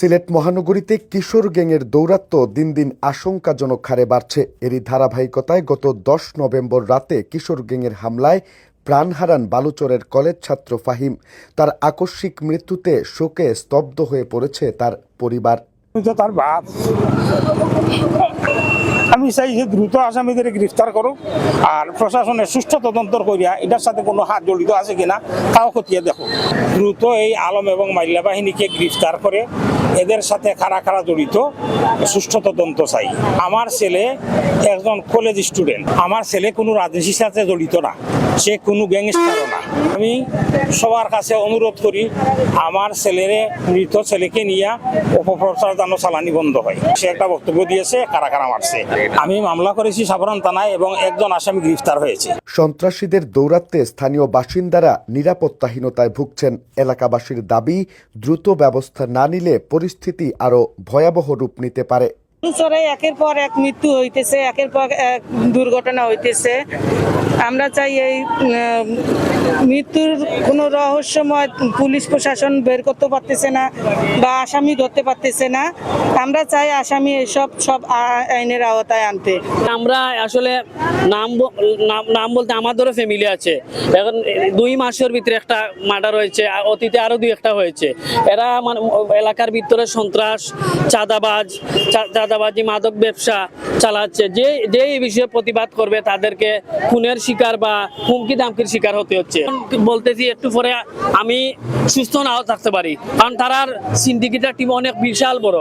সিলেট মহানগরীতে কিশোর গ্যাংয়ের দৌরাত্ম্য দিন দিন আশঙ্কাজনক হারে বাড়ছে। এরই ধারাবাহিকতায় গত দশ নভেম্বর রাতে কিশোর গ্যাংয়ের হামলায় প্রাণ হারান বালুচরের কলেজ ছাত্র ফাহিম। তার আকস্মিক মৃত্যুতে শোকে স্তব্ধ হয়ে পড়েছে তার পরিবার। তার বাপ। আমি চাই যে দ্রুত আসামিদের গ্রেফতার করুক আর প্রশাসনের সুষ্ঠু তদন্ত করিয়া এটার সাথে কোনো হাত জড়িত আছে কিনা তাও খতিয়ে দেখো। দ্রুত এই আলম এবং মাইল্লা বাহিনীকে গ্রেফতার করে এদের সাথে খাড়া খাড়া জড়িত, সুষ্ঠু তদন্ত চাই। আমার ছেলে একজন কলেজ স্টুডেন্ট আমার ছেলে কোনো রাজনীতির সাথে জড়িত না, সে কোনো গ্যাংস্টারও না। আমি সবার কাছে অনুরোধ করি, আমার ছেলের, মৃত ছেলেকে নিয়ে, অপপ্রচার যেন চালানি বন্ধ হয়। সে একটা বক্তব্য দিয়েছে কারা কারা মারছে। আমি মামলা করেছি সাধারণ থানায় এবং একজন আসামি গ্রেফতার হয়েছে। সন্ত্রাসীদের দৌরাত্মে স্থানীয় বাসিন্দারা নিরাপত্তাহীনতায় ভুগছেন। এলাকাবাসীর দাবি দ্রুত ব্যবস্থা না নিলে পরিস্থিতি আরও ভয়াবহ রূপ নিতে পারে। একের পর এক মৃত্যু হইতেছে একের পর এক দুর্ঘটনা হইতেছে। আমরা চাই এই মৃত্যুর কোনো রহস্যময় পুলিশ প্রশাসন বের করতে পারতেছে না বা আসামি ধরতে পারতেছে না। আমরা চাই আসামি এসব সব আইনের আওতায় আনতে। আমরা আসলে নাম নাম- বলতে আমাদেরও ফ্যামিলি আছে। এখন দুই মাসের ভিতরে একটা মার্ডার হয়েছে অতীতে আরও দুই একটা হয়েছে। এরা মানে এলাকার ভিতরে সন্ত্রাস, চাঁদাবাজ চাঁদাবাজি, মাদক ব্যবসা চালাচ্ছে। যে যে এই বিষয়ে প্রতিবাদ করবে তাদেরকে খুনের শিকার বা হুমকি দামকির শিকার হতে হচ্ছে। বলতেছি, একটু পরে আমি সুস্থ নাও থাকতে পারি। কারণ তারার সিন্ডিকেটের টিম অনেক বিশাল বড়।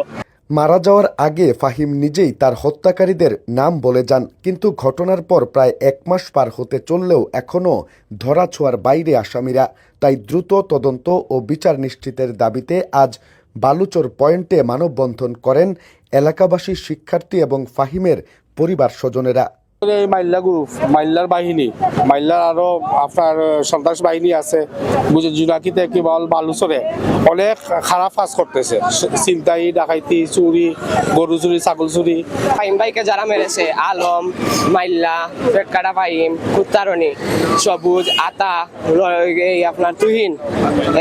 মারা যাওয়ার আগে ফাহিম নিজেই তার হত্যাকারীদের নাম বলে যান, কিন্তু ঘটনার পর প্রায় এক মাস পার হতে চললেও এখনও ধরাছোঁয়ার বাইরে আসামিরা। তাই দ্রুত তদন্ত ও বিচার নিশ্চিতের দাবিতে আজ বালুচর পয়েন্টে মানববন্ধন করেন এলাকাবাসী শিক্ষার্থী এবং ফাহিমের পরিবার স্বজনেরা এই মাইল্লা গ্রুপ মাইল্লার বাহিনী, মাইল্লার আরও আপনার সন্ত্রাস বাহিনী আছে, বুঝে জুনাকিতে কি বল বালুচরে অনেক খারাপ কাজ করতেছে। চিন্তাই ডাকাইতি, চুরি, গরু চুরি, ছাগল চুরি। ফাহিম ভাইকে যারা মেরেছে, আলম, মাইল্লা পেটকাটা ফাহিম, কুত্তারণী, সবুজ, আতা এই আপনার তুহিন,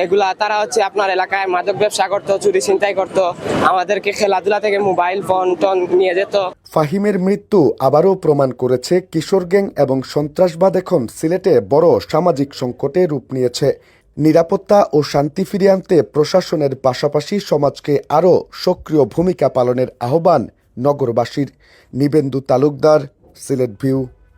এগুলা তারা হচ্ছে আপনার এলাকায় মাদক ব্যবসা করতো, চুরি ছিনতাই করতো, আমাদেরকে খেলাধুলা থেকে মোবাইল, ফোন, টোন নিয়ে যেত। ফাহিমের মৃত্যু আবারও প্রমাণ করেছে কিশোর গ্যাং এবং সন্ত্রাসবাদ এখন সিলেটে বড় সামাজিক সংকটে রূপ নিয়েছে। নিরাপত্তা ও শান্তি ফিরিয়ে আনতে প্রশাসনের পাশাপাশি সমাজকে আরও সক্রিয় ভূমিকা পালনের আহ্বান নগরবাসীর। নিবেন্দু তালুকদার, সিলেট ভিউ।